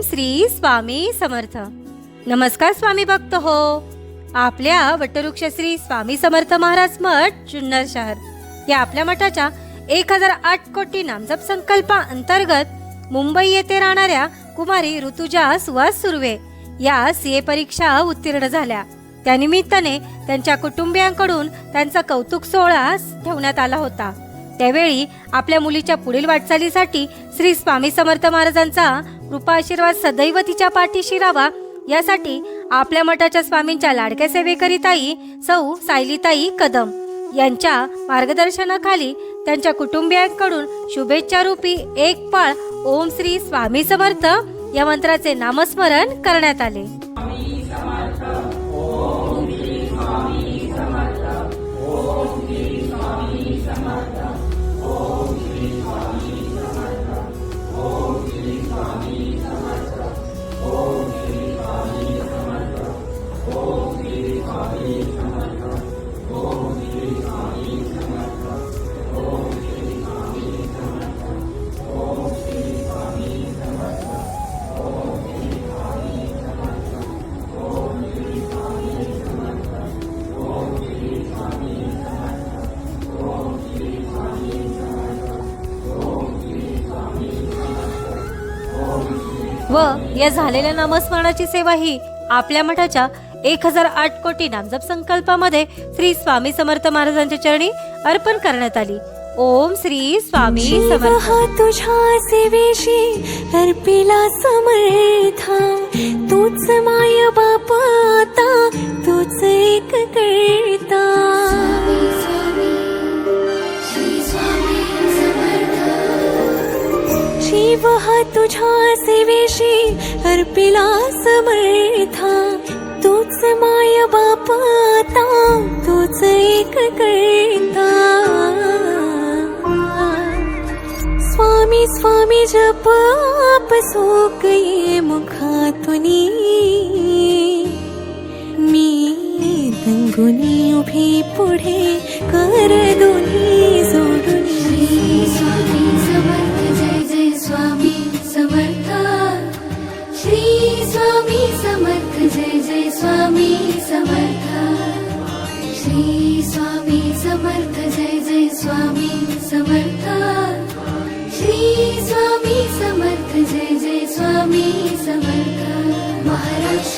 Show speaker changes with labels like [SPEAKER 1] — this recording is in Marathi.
[SPEAKER 1] ओम श्री स्वामी समर्थ. नमस्कार स्वामी भक्त हो. आपल्या वटवृक्ष श्री स्वामी समर्थ महाराज मठ जुन्नर शहर. या आपल्या मठाच्या एक हजार आठ कोटी नामजप संकल्पा अंतर्गत मुंबई येथे राहणाऱ्या कुमारी ऋतुजा सुहास सुर्वे या सीए परीक्षा उत्तीर्ण झाल्या. त्यानिमित्ताने त्यांच्या कुटुंबियांकडून त्यांचा कौतुक सोहळा ठेवण्यात आला होता. त्यावेळी आपल्या मुलीच्या पुढील वाटचालीसाठी श्री स्वामी समर्थ महाराजांचा कृपा आशीर्वाद सदैव तिच्या पाठीशी राहावा. यासाठी आपल्या मठाच्या स्वामींच्या लाडक्या सेवेकरिताई सौ सायलीताई कदम यांच्या मार्गदर्शनाखाली त्यांच्या कुटुंबियांकडून शुभेच्छा रूपी एक पाळ ओम श्री स्वामी समर्थ या मंत्राचे नामस्मरण करण्यात आले. व या झालेल्या नामस्मरणाची सेवा ही आपल्या मठाच्या एक हजार आठ कोटी नामजप संकल्पामध्ये श्री स्वामी समर्थ महाराजांच्या चरणी अर्पण करण्यात आली. ओम श्री स्वामी समर्थ.
[SPEAKER 2] तुझ्या सेवेशी अर्पिला समर्था. तूच जीव हा तुझ्या सेवेशी अर्पिला समर्था। तूच माय बाप आता तूच एक करता। स्वामी स्वामी जप आप ये मुखातुनी। मी दंगुनी उभी पुढे कर दोन्ही जोडुनी।
[SPEAKER 3] स्वामी